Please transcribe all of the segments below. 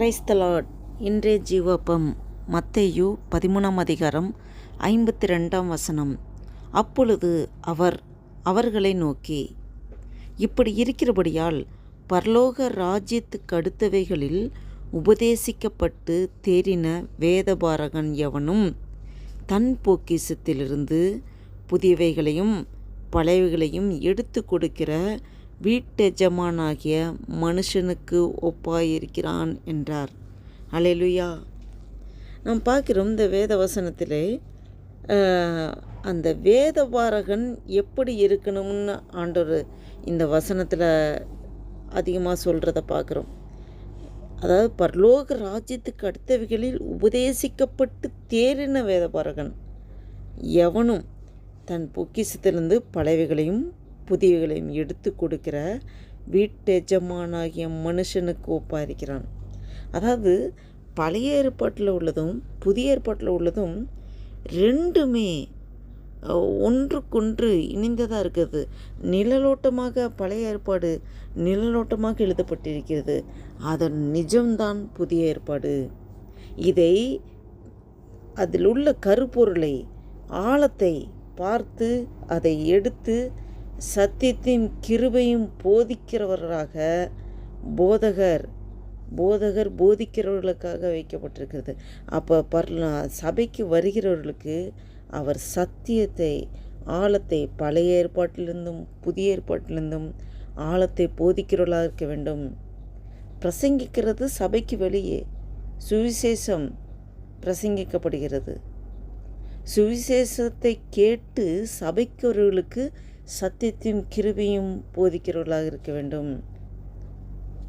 கிரைஸ்தலாட் இன்றைய ஜீவப்பம் மத்தேயு பதிமூணாம் அதிகாரம் ஐம்பத்தி ரெண்டாம் வசனம். அப்பொழுது அவர் அவர்களை நோக்கி இப்படி இருக்கிறபடியால் பரலோக ராஜ்யத்துக்கு அடுத்தவைகளில் உபதேசிக்கப்பட்டு தேறின வேதபாரகன் எவனும் தன் போக்கிசத்திலிருந்து புதியவைகளையும் பழையவைகளையும் எடுத்து கொடுக்கிற வீட்டெஜமானாகிய மனுஷனுக்கு ஒப்பாயிருக்கிறான் என்றார். அலையலுயா நாம் பார்க்கிறோம் இந்த வேத வசனத்திலே அந்த வேதபாரகன் எப்படி இருக்கணும்னு ஆண்டவர் இந்த வசனத்தில் அதிகமாக சொல்கிறத பார்க்குறோம். அதாவது பரலோக ராஜ்யத்துக்கு அடுத்தவைகளில் உபதேசிக்கப்பட்டு தேறின வேதபாரகன் எவனும் தன் பொக்கிசத்திலிருந்து பழையவைகளையும் புதியவைகளையும் எடுத்து கொடுக்கிற வீட்டெஜமானாகிய மனுஷனுக்கு ஒப்பாயிருக்கிறான். அதாவது பழைய ஏற்பாட்டில் உள்ளதும் புதிய ஏற்பாட்டில் உள்ளதும் ரெண்டுமே ஒன்றுக்கொன்று இணைந்ததாக இருக்கிறது. நிழலோட்டமாக பழைய ஏற்பாடு நிழலோட்டமாக எழுதப்பட்டிருக்கிறது. அதன் நிஜம்தான் புதிய ஏற்பாடு. இதை அதில் உள்ள கருப்பொருளை ஆழத்தை பார்த்து அதை எடுத்து சத்தியத்தின் கிருபையும் போதிக்கிறவராக போதகர் போதகர் போதிக்கிறவர்களுக்காக வைக்கப்பட்டிருக்கிறது. அப்போ பர்ல சபைக்கு வருகிறவர்களுக்கு அவர் சத்தியத்தை ஆழத்தை பழைய ஏற்பாட்டிலிருந்தும் புதிய ஏற்பாட்டிலிருந்தும் ஆழத்தை போதிக்கிறவர்களாக இருக்க வேண்டும். பிரசங்கிக்கிறது சபைக்கு வெளியே. சுவிசேஷம் பிரசங்கிக்கப்படுகிறது. சுவிசேஷத்தை கேட்டு சபைக்கவர்களுக்கு சத்தியத்தையும் கிருபையும் போதிக்கிறவர்களாக இருக்க வேண்டும்.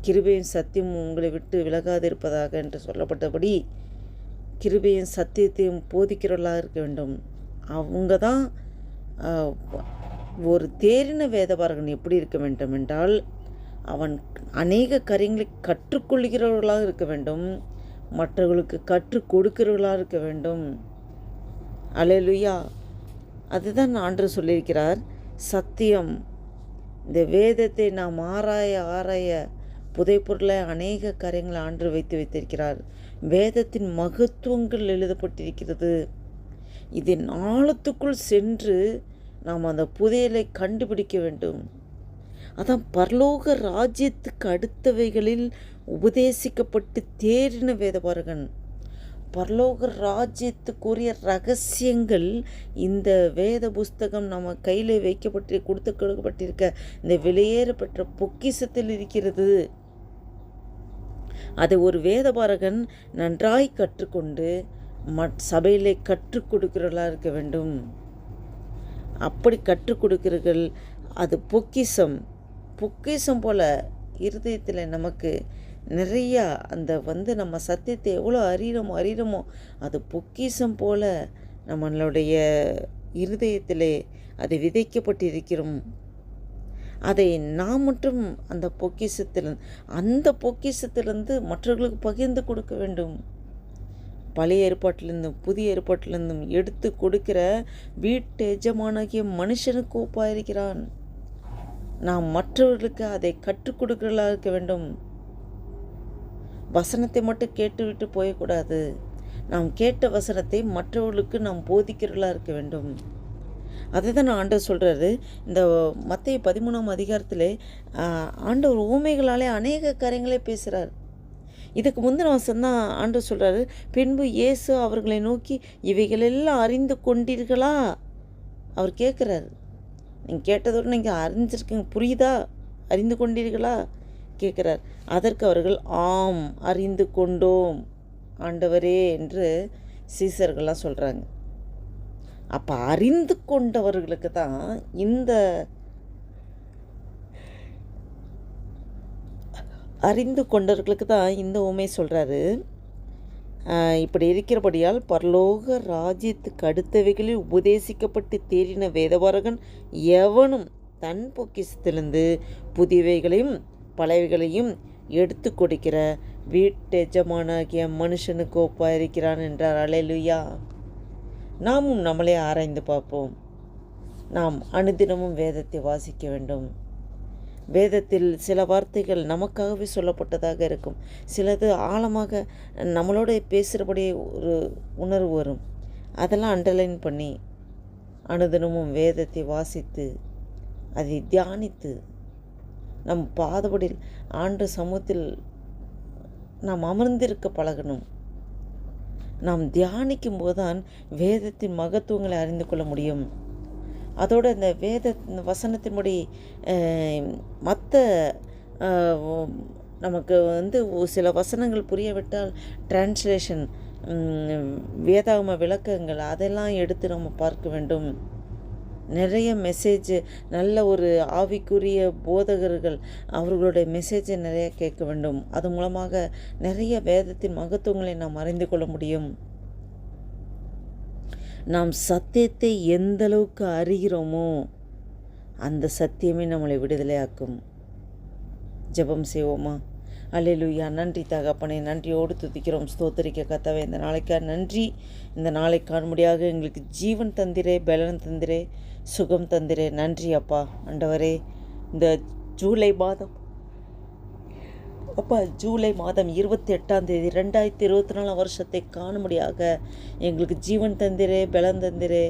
கிருபையும் சத்தியமும் உங்களை விட்டு விலகாதிருப்பதாக என்று சொல்லப்பட்டபடி கிருபையும் சத்தியத்தையும் போதிக்கிறவர்களாக இருக்க வேண்டும். அவங்க தான் ஒரு தேறின வேதபாரகன் எப்படி இருக்க வேண்டும் என்றால் அவன் அநேக காரியங்களை கற்றுக்கொள்கிறவர்களாக இருக்க வேண்டும். மற்றவர்களுக்கு கற்றுக் கொடுக்கிறவர்களாக இருக்க வேண்டும். அலையலுயா. அதுதான் ஆண்டு சொல்லியிருக்கிறார். சத்தியம். இந்த வேதத்தை நாம் ஆராய ஆராய புதைப்பொருளை அநேக காரியங்களை ஆண்டு வைத்து வைத்திருக்கிறார். வேதத்தின் மகத்துவங்கள் எழுதப்பட்டிருக்கிறது. இதன் ஆழத்துக்குள் சென்று நாம் அந்த புதையலை கண்டுபிடிக்க வேண்டும். அதான் பரலோக ராஜ்யத்துக்கு அடுத்தவைகளில் உபதேசிக்கப்பட்டு தேறின வேதபாரகன் பரலோக ராஜ்யத்துக்குரிய ரகசியங்கள் இந்த வேத புஸ்தகம் நம்ம கையில் வைக்கப்பட்டு கொடுத்து கொடுக்கப்பட்டிருக்க. இந்த வெளியேறப்பட்ட பொக்கிஷத்தில் இருக்கிறது. அதை ஒரு வேதபாரகன் நன்றாய் கற்றுக்கொண்டு மட் சபையிலே கற்றுக் கொடுக்கிறவர்களாக இருக்க வேண்டும். அப்படி கற்றுக் கொடுக்கிறீர்கள் அது பொக்கிஷம். பொக்கிஷம் போல இருதயத்தில் நமக்கு நிறையா அந்த வந்து நம்ம சத்தியத்தை எவ்வளோ அறிகிறோமோ அறிகிறோமோ அது பொக்கிஷம் போல நம்மளுடைய இருதயத்திலே அது விதைக்கப்பட்டிருக்கிறோம். அதை நாம் மட்டும் அந்த பொக்கிஷத்தில் அந்த பொக்கிஷத்திலிருந்து மற்றவர்களுக்கு பகிர்ந்து கொடுக்க வேண்டும். பழைய ஏற்பாட்டிலிருந்தும் புதிய ஏற்பாட்டிலிருந்தும் எடுத்து கொடுக்கிற வீட்டு எஜமானாகிய மனுஷனுக்கு ஒப்பாயிருக்கிறான். நாம் மற்றவர்களுக்கு அதை கற்றுக் கொடுக்கிறதா இருக்க வேண்டும். வசனத்தை மட்டும் கேட்டுவிட்டு போயக்கூடாது. நாம் கேட்ட வசனத்தை மற்றவர்களுக்கு நாம் போதிக்கிறவர்களாக இருக்க வேண்டும். அதை தான் ஆண்டவர் சொல்கிறாரு இந்த மத்திய பதிமூணாம் அதிகாரத்தில் ஆண்டவர் ஊமைகளாலே அநேக காரியங்களே பேசுகிறார் இதுக்கு முந்தின வசனம் தான் ஆண்டவர் சொல்கிறாரு பின்பு இயேசு அவர்களை நோக்கி இவைகளெல்லாம் அறிந்து கொண்டீர்களா? அவர் கேட்குறாரு. நீங்கள் கேட்டதோடு நீங்கள் அறிஞ்சிருக்கீங்க. புரியுதா? அறிந்து கொண்டீர்களா? கேட்குறார். அதற்கு அவர்கள் ஆம் அறிந்து கொண்டோம் ஆண்டவரே என்று சீசர்கள்லாம் சொல்கிறாங்க அப்போ அறிந்து கொண்டவர்களுக்கு தான் இந்த அறிந்து கொண்டவர்களுக்கு தான் இந்த உமை சொல்கிறாரு இப்படி இருக்கிறபடியால் பரலோக ராஜ்யத்துக்கு அடுத்தவைகளில் உபதேசிக்கப்பட்டு தேறின வேதவாரகன் எவனும் தன் பொக்கிசத்திலிருந்து புதியவைகளையும் பலவைகளையும் எடுத்து கொடுக்கிற வீட்டு எஜமானாகிய மனுஷனுக்கு ஒப்பாயிருக்கிறான் என்றார். அலையலுயா நாமும் நம்மளே ஆராய்ந்து பார்ப்போம். நாம் அனுதினமும் வேதத்தை வாசிக்க வேண்டும். வேதத்தில் சில வார்த்தைகள் நமக்காகவே சொல்லப்பட்டதாக இருக்கும். சிலது ஆழமாக நம்மளோட பேசுகிறபடி ஒரு உணர்வு வரும். அதெல்லாம் அண்டர்லைன் பண்ணி அனுதினமும் வேதத்தை வாசித்து அதை தியானித்து நம் பாதபடியில் ஆண்டு சமூகத்தில் நாம் அமர்ந்திருக்க பழகணும். நாம் தியானிக்கும் போதுதான் வேதத்தின் மகத்துவங்களை அறிந்து கொள்ள முடியும். அதோடு இந்த வேத வசனத்தின்படி மற்ற நமக்கு வந்து சில வசனங்கள் புரியவிட்டால் டிரான்ஸ்லேஷன் வேதாகம விளக்கங்கள் அதெல்லாம் எடுத்து நம்ம பார்க்க வேண்டும். நிறைய மெசேஜ் நல்ல ஒரு ஆவிக்குரிய போதகர்கள் அவர்களுடைய மெசேஜை நிறைய கேட்க வேண்டும். அது மூலமாக நிறைய வேதத்தின் மகத்துவங்களை நாம் அறிந்து கொள்ள முடியும். நாம் சத்தியத்தை எந்த அளவுக்கு அறிகிறோமோ அந்த சத்தியமே நம்மளை விடுதலையாக்கும். ஜெபம் செய்வோமா? அல்லேலூயா. நன்றி தகப்பனை நன்றியோடு துதிக்கிறோம் ஸ்தோத்தரிக்க கத்தவை இந்த நாளைக்காக நன்றி. இந்த நாளை காண்படியாக எங்களுக்கு ஜீவன் தந்திரே பலன் தந்திரே சுகம் தந்திரே. நன்றி அப்பா. அண்டவரே இந்த ஜூலை மாதம் அப்பா ஜூலை மாதம் இருபத்தி எட்டாம் தேதி ரெண்டாயிரத்தி இருபத்தி நாலாம் வருஷத்தை காணும்படியாக எங்களுக்கு ஜீவன் தந்திரே பலம் தந்திரே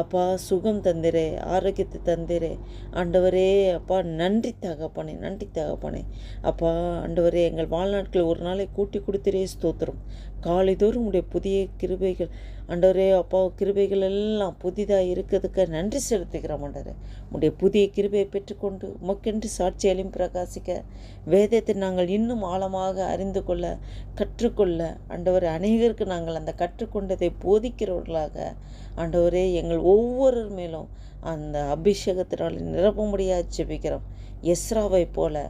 அப்பா சுகம் தந்திரே ஆரோக்கியத்தை தந்திரே. ஆண்டவரே அப்பா நன்றி தகப்பனே நன்றி தகப்பனே. அப்பா ஆண்டவரே எங்கள் வாழ்நாட்கள் ஒரு நாளை கூட்டி கொடுத்திரே ஸ்தோத்திரம். காலைதோறும் உடைய புதிய கிருபைகள் ஆண்டவரே அப்பா கிருபைகள் எல்லாம் புதிதாக இருக்கிறதுக்கு நன்றி செலுத்துகிறோம் ஆண்டவரே. உடைய புதிய கிருபையை பெற்றுக்கொண்டு உமக்கென்று சாட்சியாலையும் பிரகாசிக்க. வேதத்தை நாங்கள் இன்னும் ஆழமாக அறிந்து கொள்ள கற்றுக்கொள்ள ஆண்டவரே அநேகருக்கு நாங்கள் அந்த கற்றுக்கொண்டதை போதிக்கிறவர்களாக ஆண்டவரே எங்கள் ஒவ்வொரு மேலும் அந்த அபிஷேகத்தினால் நிரப்பும்படியாக ஜெபிக்கிறோம். எஸ்ராவை போல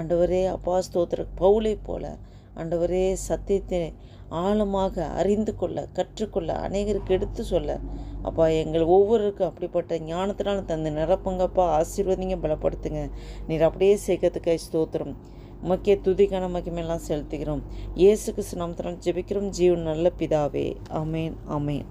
ஆண்டவரே அப்பா ஸ்தோத்திர பவுலை போல ஆண்டவரே சத்தியத்தை ஆழமாக அறிந்து கொள்ள கற்றுக்கொள்ள அநேகருக்கு எடுத்து சொல்ல அப்பா எங்கள் ஒவ்வொருக்கும் அப்படிப்பட்ட ஞானத்தினால் தந்து நிரப்புங்கப்பா ஆசீர்வதிங்க பலப்படுத்துங்க. நீர் அப்படியே சேர்க்கறதுக்கு ஸ்தோத்திரம். உமக்கே துதிக்கான மகிமெல்லாம் செலுத்துகிறோம். இயேசு கிறிஸ்து நாமத்தினால் ஜெபிக்கிறோம். ஜீவன் நல்ல பிதாவே. அமேன் அமேன்